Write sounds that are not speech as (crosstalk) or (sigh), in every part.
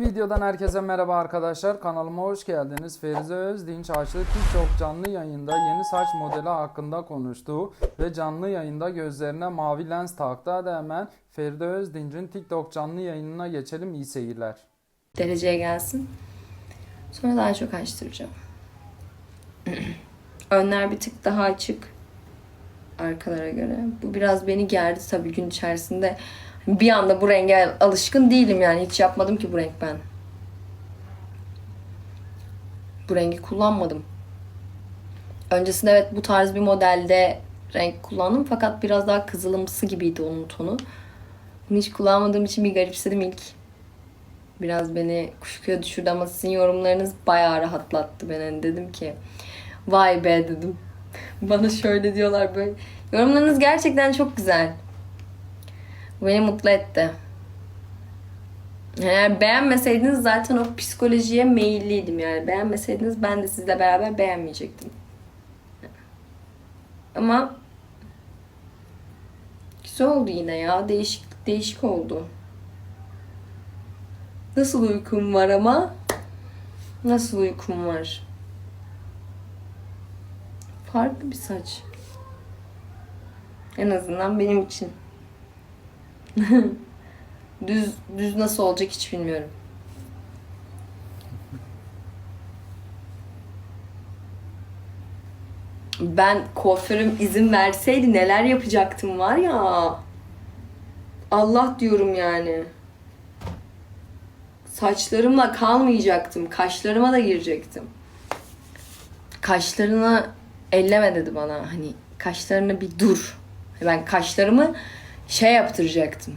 Videodan herkese merhaba arkadaşlar. Kanalıma hoş geldiniz. Ferize Özdinç açtı TikTok canlı yayında yeni saç modeli hakkında konuştu ve canlı yayında gözlerine mavi lens taktı. Hadi hemen Feride Özdinç'in TikTok canlı yayınına geçelim. İyi seyirler. dereceye gelsin. Sonra daha çok açtıracağım. (clears throat) Önler bir tık daha açık arkalara göre. Bu biraz beni gerdi tabii gün içerisinde. Bir anda bu renge alışkın değilim yani. Hiç yapmadım ki bu renk ben. Bu rengi kullanmadım. Öncesinde evet bu tarz bir modelde renk kullandım fakat biraz daha kızılımsı gibiydi onun tonu. Bunu hiç kullanmadığım için bir garipsedim ilk. Biraz beni kuşkuya düşürdü ama sizin yorumlarınız bayağı rahatlattı beni. Hani dedim ki vay be dedim. (laughs) Bana şöyle diyorlar böyle. Yorumlarınız gerçekten çok güzel. Beni mutlu etti. Eğer beğenmeseydiniz zaten o psikolojiye meyilliydim yani. Beğenmeseydiniz ben de sizle beraber beğenmeyecektim. Ama güzel oldu yine ya. Değişik değişik oldu. Nasıl uykum var ama? Nasıl uykum var? Farklı bir saç. En azından benim için. (laughs) düz düz nasıl olacak hiç bilmiyorum. Ben kuaförüm izin verseydi neler yapacaktım var ya. Allah diyorum yani. Saçlarımla kalmayacaktım. Kaşlarıma da girecektim. Kaşlarını elleme dedi bana. Hani kaşlarını bir dur. Ben kaşlarımı şey yaptıracaktım.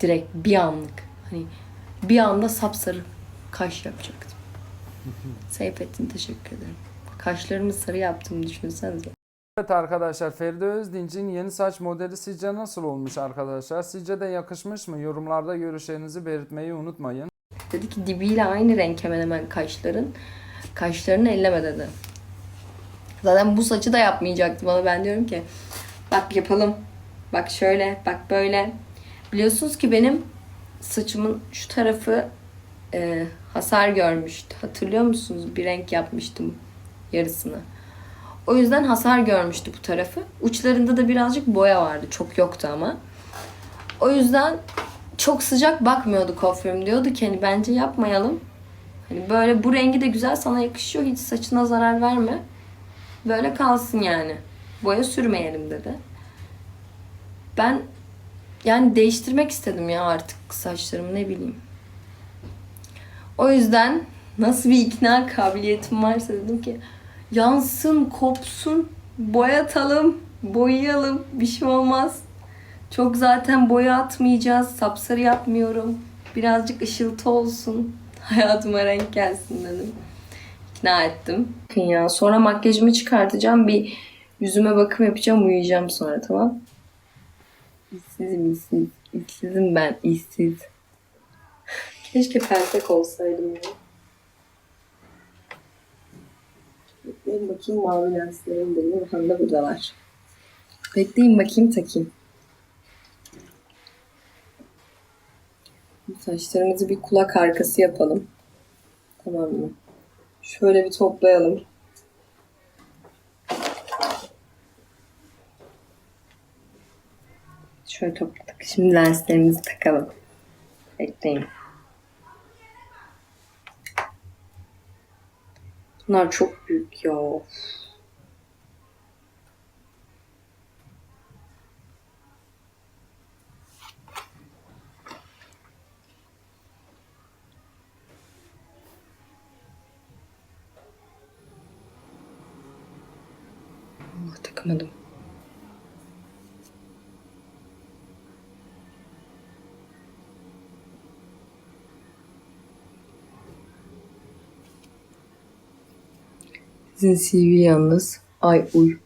Direkt bir anlık. Hani bir anda sapsarı kaş yapacaktım. (laughs) Seyfettin teşekkür ederim. Kaşlarımı sarı yaptım düşünsenize. Evet arkadaşlar Feride Özdinç'in yeni saç modeli sizce nasıl olmuş arkadaşlar? Sizce de yakışmış mı? Yorumlarda görüşlerinizi belirtmeyi unutmayın. Dedi ki dibiyle aynı renk hemen hemen kaşların. Kaşlarını elleme dedi. Zaten bu saçı da yapmayacaktı bana. Ben diyorum ki bak yapalım. Bak şöyle, bak böyle. Biliyorsunuz ki benim saçımın şu tarafı e, hasar görmüştü. Hatırlıyor musunuz? Bir renk yapmıştım yarısını. O yüzden hasar görmüştü bu tarafı. Uçlarında da birazcık boya vardı. Çok yoktu ama. O yüzden çok sıcak bakmıyordu kuaförüm. Diyordu ki hani bence yapmayalım. Hani böyle bu rengi de güzel sana yakışıyor. Hiç saçına zarar verme. Böyle kalsın yani. Boya sürmeyelim dedi. Ben yani değiştirmek istedim ya artık saçlarımı ne bileyim. O yüzden nasıl bir ikna kabiliyetim varsa dedim ki yansın, kopsun, boyatalım, boyayalım, bir şey olmaz. Çok zaten boya atmayacağız, sapsarı yapmıyorum. Birazcık ışıltı olsun, (laughs) hayatıma renk gelsin dedim. İkna ettim. Bakın ya sonra makyajımı çıkartacağım, bir yüzüme bakım yapacağım, uyuyacağım sonra tamam. İşsizim, işsiz. İşsizim ben, işsiz. Keşke peltek olsaydım ya. Bekleyin bakayım mavi lenslerim benim. Hem de buradalar. Bekleyin bakayım takayım. Saçlarımızı bir kulak arkası yapalım. Tamam mı? Şöyle bir toplayalım. Şöyle topladık. Şimdi lenslerimizi takalım. Bekleyin. Bunlar çok büyük ya. Takamadım. Sizin CV yalnız. Ay uy.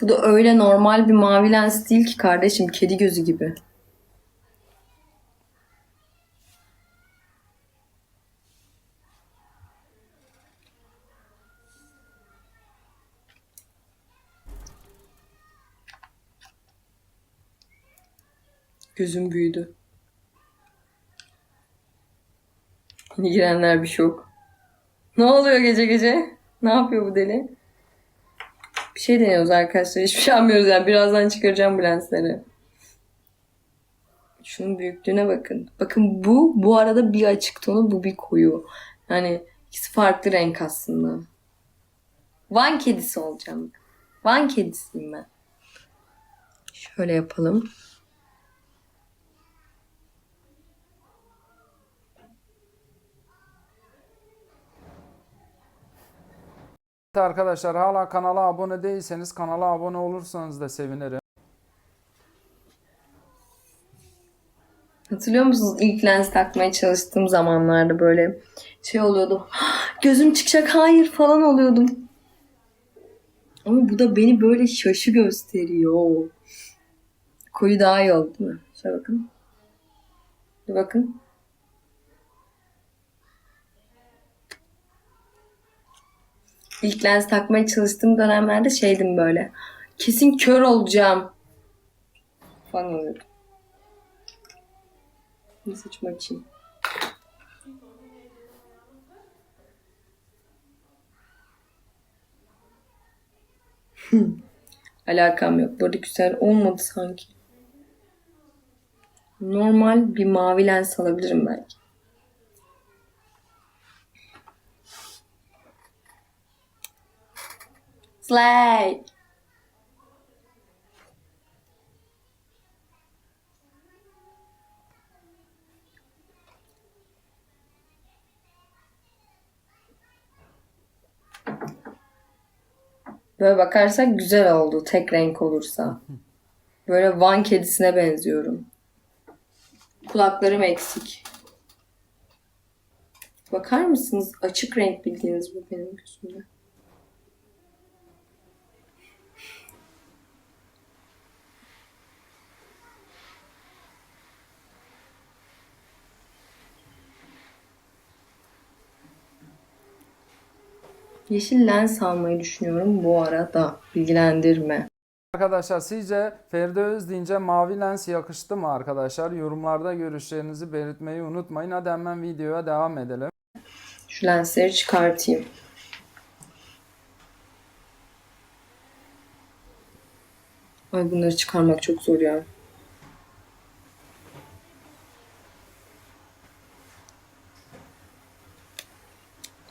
Bu da öyle normal bir mavi lens değil ki kardeşim. Kedi gözü gibi. Gözüm büyüdü. Girenler bir şok. Ne oluyor gece gece? Ne yapıyor bu deli? Bir şey deniyoruz arkadaşlar. Hiçbir şey yapmıyoruz yani. Birazdan çıkaracağım bu lensleri. Şunun büyüklüğüne bakın. Bakın bu bu arada bir açık tonu bu bir koyu. Yani ikisi farklı renk aslında. Van kedisi olacağım. Van kedisiyim ben. Şöyle yapalım. Arkadaşlar hala kanala abone değilseniz kanala abone olursanız da sevinirim. Hatırlıyor musunuz ilk lens takmaya çalıştığım zamanlarda böyle şey oluyordum. (gasps) Gözüm çıkacak hayır falan oluyordum. Ama bu da beni böyle şaşı gösteriyor. Koyu daha iyi oldu değil mi? Şöyle bakın. Bir bakın. İlk lens takmaya çalıştığım dönemlerde şeydim böyle. Kesin kör olacağım. Falan oluyordum. Bir saçımı açayım. Alakam yok. Böyle güzel olmadı sanki. Normal bir mavi lens alabilirim belki. Slay. Böyle bakarsak güzel oldu tek renk olursa. Böyle Van kedisine benziyorum. Kulaklarım eksik. Bakar mısınız? Açık renk bildiğiniz bu benim gözümde. Yeşil lens almayı düşünüyorum bu arada. Bilgilendirme. Arkadaşlar sizce Feride Özdinç'e mavi lens yakıştı mı arkadaşlar? Yorumlarda görüşlerinizi belirtmeyi unutmayın. Hadi hemen videoya devam edelim. Şu lensleri çıkartayım. Ay bunları çıkarmak çok zor ya.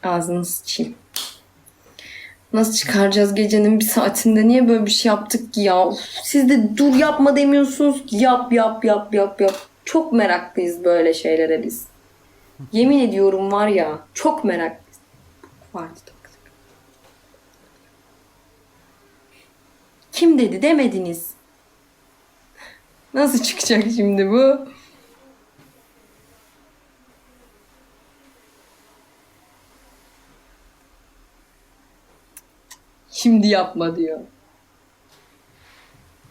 Ağzını sıçayım. Nasıl çıkaracağız gecenin bir saatinde? Niye böyle bir şey yaptık ya? Siz de dur yapma demiyorsunuz yap yap yap yap yap. Çok meraklıyız böyle şeylere biz. Yemin ediyorum var ya çok meraklıyız. Vardı. Kim dedi demediniz. Nasıl çıkacak şimdi bu? Şimdi yapma diyor.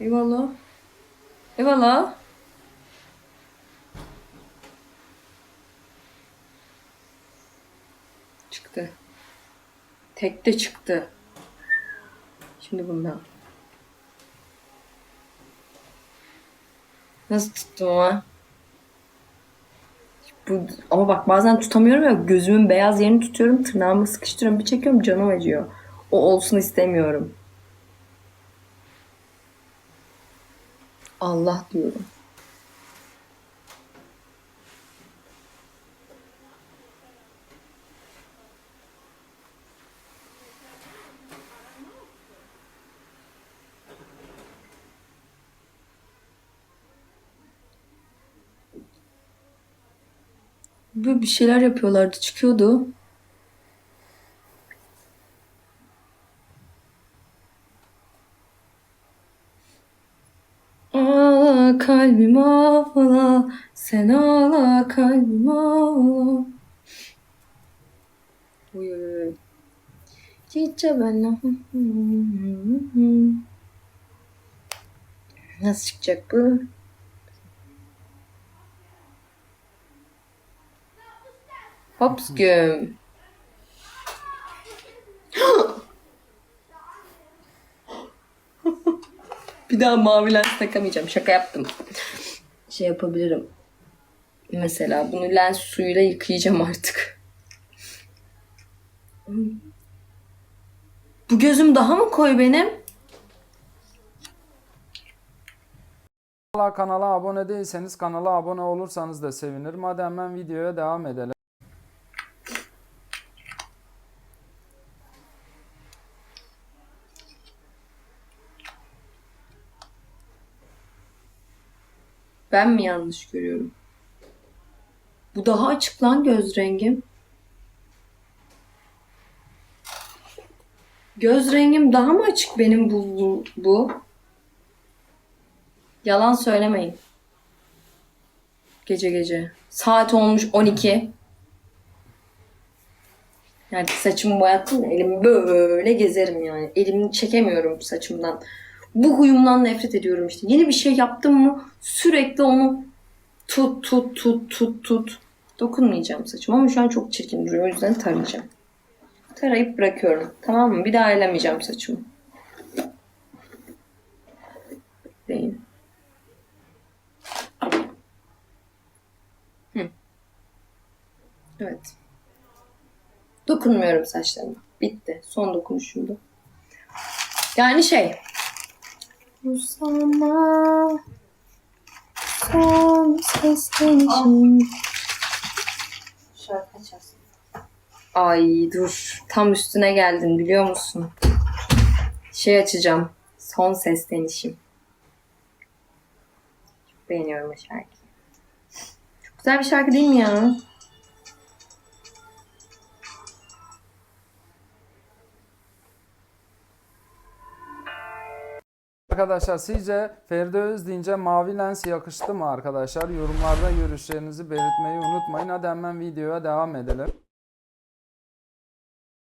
Eyvallah. Eyvallah. Çıktı. Tek de çıktı. Şimdi bundan. Nasıl tuttum ama? Bu, ama bak bazen tutamıyorum ya gözümün beyaz yerini tutuyorum tırnağımı sıkıştırıyorum bir çekiyorum canım acıyor. O olsun istemiyorum. Allah diyorum. Bir şeyler yapıyorlardı çıkıyordu. Kalbim ağla, sen ağla kalbim ağla. Uy uy. Nasıl çıkacak bu? Hops Daha mavi lens takamayacağım. Şaka yaptım. şey yapabilirim. Mesela bunu lens suyuyla yıkayacağım artık. Bu gözüm daha mı koyu benim? Kanala abone değilseniz kanala abone olursanız da sevinirim. Hadi hemen videoya devam edelim. Ben mi yanlış görüyorum? Bu daha açık lan göz rengim. Göz rengim daha mı açık benim bu, bu, bu? Yalan söylemeyin. Gece gece. Saat olmuş 12. Yani saçımı boyattım elimi böyle gezerim yani. Elimi çekemiyorum saçımdan. Bu huyumdan nefret ediyorum işte. Yeni bir şey yaptım mı sürekli onu tut tut tut tut tut. Dokunmayacağım saçıma ama şu an çok çirkin duruyor. O yüzden tarayacağım. Tarayıp bırakıyorum. Tamam mı? Bir daha elemeyeceğim saçımı. Hı. Evet. Dokunmuyorum saçlarıma. Bitti. Son dokunuşumdu. Yani şey. Bu sana son seslenişim. Şarkı açarsın. Ay dur. Tam üstüne geldin biliyor musun? Şey açacağım. Son seslenişim. Çok beğeniyorum o şarkıyı. Çok güzel bir şarkı değil mi ya? Arkadaşlar sizce Feride Özdinç'e mavi lens yakıştı mı arkadaşlar? Yorumlarda görüşlerinizi belirtmeyi unutmayın. Hadi hemen videoya devam edelim.